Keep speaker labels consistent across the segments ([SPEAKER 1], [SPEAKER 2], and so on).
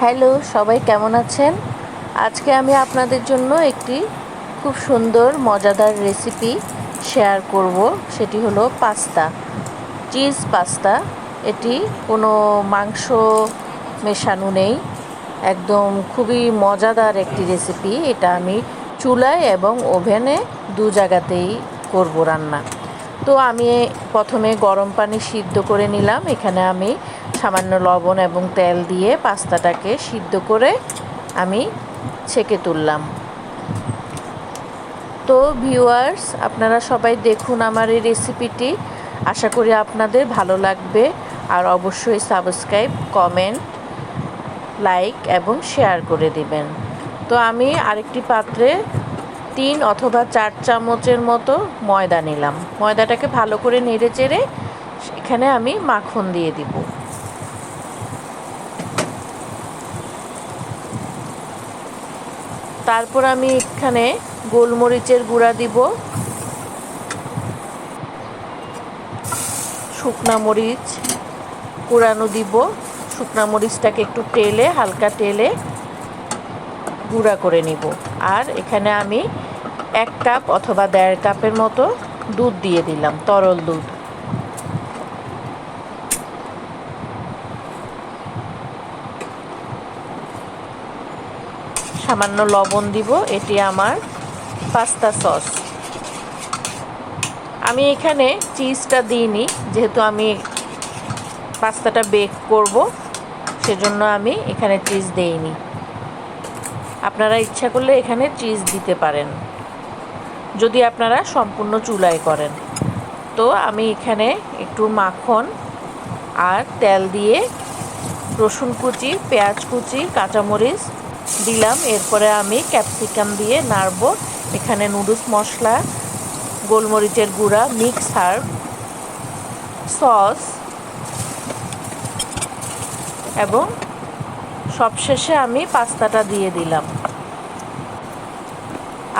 [SPEAKER 1] Hello, সবাই কেমন আছেন? আজকে আমি আপনাদের জন্য একটি খুব সুন্দর, মজাদার রেসিপি শেয়ার করব। সেটি হলো পাস্তা চিজ পাস্তা। এটি কোনো মাংস মেশানো নেই। একদম খুবই মজাদার একটি রেসিপি এটা আমি চুলায় এবং ওভেনে দু জায়গাতেই করব রান্না। তো আমি প্রথমে গরম পানি সিদ্ধ করে নিলাম। এখানে আমি সামান্য লবণ এবং তেল দিয়ে পাস্তাটাকে সিদ্ধ করে আমি ছেঁকে তুললাম। তো ভিউয়ার্স, আপনারা সবাই দেখুন আমার এই রেসিপিটি। আশা করি আপনাদের ভালো লাগবে। আর অবশ্যই সাবস্ক্রাইব, কমেন্ট, লাইক এবং শেয়ার করে দিবেন। তো আমি আরেকটি পাত্রে তিন অথবা চার চামচের মতো ময়দা নিলাম। ময়দাটাকে ভালো করে নেড়ে চেড়ে এখানে আমি মাখন দিয়ে দিব। তারপর আমি এখানে গোলমরিচের গুঁড়া দিব। শুকনা মরিচ কুড়ানো দিব। শুকনা মরিচটাকে একটু টেলে হালকা টেলে গুঁড়া করে নিব। আর এখানে আমি এক কাপ অথবা দেড় কাপের মতো দুধ দিয়ে দিলাম, তরল দুধ। সামান্য লবণ দিব, এটি আমার পাস্তা সস। আমি এখানে চিজটা দিইনি, যেহেতু আমি পাস্তাটা বেক করব, সেজন্য আমি এখানে চিজ দেইনি। আপনারা ইচ্ছা করলে এখানে চিজ দিতে পারেন, যদি আপনারা সম্পূর্ণ চুলায় করেন। তো আমি এখানে একটু মাখন আর তেল দিয়ে রসুন কুচি, পেঁয়াজ কুচি, কাঁচামরিচ দিলাম। এরপরে আমি ক্যাপসিকাম দিয়ে নাড়ব। এখানে নুডলস মশলা, গোলমরিচের গুঁড়া, মিক্স হার্ব, সস এবং সবশেষে আমি পাস্তাটা দিয়ে দিলাম।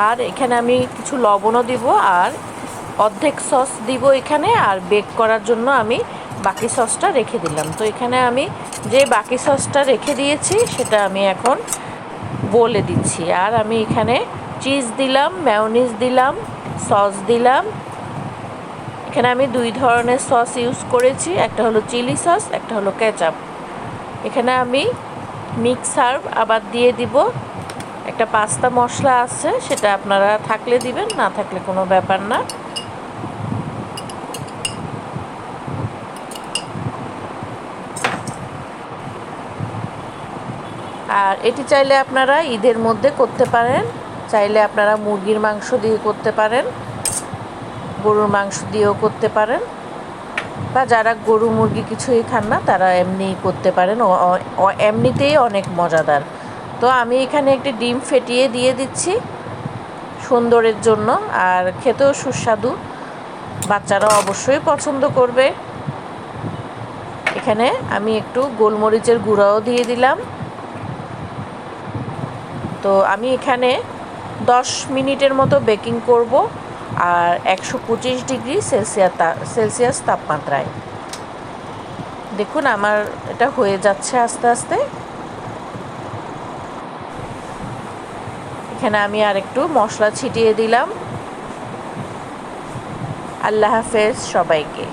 [SPEAKER 1] আর এখানে আমি কিছু লবণও দিব আর অর্ধেক সস দিব এখানে আর বেক করার জন্য আমি বাকি সসটা রেখে দিলাম। তো এখানে আমি যে বাকি সসটা রেখে দিয়েছি সেটা আমি এখন বলে দিচ্ছি। আর আমি এখানে চিজ দিলাম ম্যাওনিজ দিলাম সস দিলাম। এখানে আমি দুই ধরনের সস ইউজ করেছি, একটা হলো চিলি সস একটা হলো কেচাপ এখানে আমি মিক্স সার্ভ আবার দিয়ে দিব। একটা পাস্তা মশলা আছে, সেটা আপনারা থাকলে দিবেন, না থাকলে কোনো ব্যাপার না। আর এটি চাইলে আপনারা ঈদের মধ্যে করতে পারেন। চাইলে আপনারা মুরগির মাংস দিয়ে করতে পারেন, গরুর মাংস দিয়েও করতে পারেন বা যারা গরু মুরগি কিছুই খান না, তারা এমনিই করতে পারেন। এমনিতেই অনেক মজাদার। তো আমি এখানে একটি ডিম ফেটিয়ে দিয়ে দিচ্ছি সুন্দরের জন্য, আর খেতেও সুস্বাদু। বাচ্চারা অবশ্যই পছন্দ করবে। এখানে আমি একটু গোলমরিচের গুঁড়াও দিয়ে দিলাম। তো আমি এখানে দশ মিনিটের মতো বেকিং করব আর একশো পঁচিশ ডিগ্রি সেলসিয়াস সেলসিয়াস তাপমাত্রায়। দেখুন আমার এটা হয়ে যাচ্ছে আস্তে আস্তে। এখানে আমি আর একটু মশলা ছিটিয়ে দিলাম। আল্লাহ হাফেজ সবাইকে।